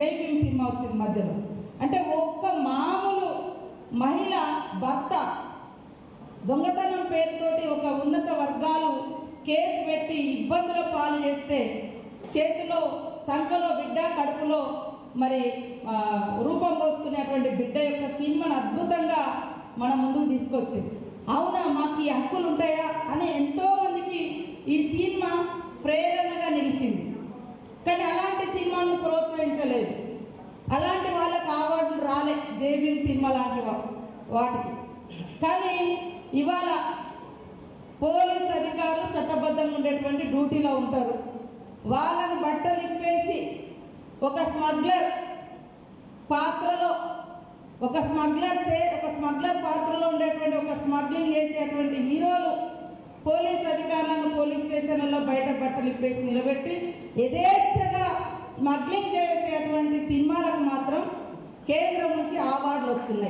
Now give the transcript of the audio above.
జై సినిమా వచ్చింది మధ్యలో. అంటే ఒక్క మామూలు మహిళ భర్త దొంగతనం పేరుతోటి ఒక ఉన్నత వర్గాలు కేసు పెట్టి ఇబ్బందుల పాలు చేస్తే చేతిలో సంఖలో బిడ్డ కడుపులో మరి రూపం పోసుకునేటువంటి బిడ్డ యొక్క సినిమాను అద్భుతంగా మన ముందుకు తీసుకొచ్చింది. అవునా? మాకు ఈ హక్కులు ఉంటాయా? అని ఎంతో మందికి ఈ సినిమా ప్రేరణగా నిలిచింది కానీ అలాంటి సినిమాను అలాంటి వాళ్ళకి అవార్డులు రాలే జేబీ సినిమా లాంటి వాటికి. కానీ ఇవాళ పోలీస్ అధికారులు చట్టబద్ధంగా ఉండేటువంటి డ్యూటీలో ఉంటారు. వాళ్ళని బట్టలు ఇప్పేసి ఒక స్మగ్లర్ పాత్రలో ఒక స్మగ్లర్ చే ఒక స్మగ్లర్ పాత్రలో ఉండేటువంటి ఒక స్మగ్లింగ్ చేసేటువంటి హీరోలు పోలీస్ అధికారులను పోలీస్ స్టేషన్లలో బయట బట్టలు ఇప్పేసి నిలబెట్టి యథేచ్ఛ స్మగ్లింగ్ చేసేటువంటి సినిమాలకు మాత్రం కేంద్రం నుంచి అవార్డులు వస్తున్నాయి.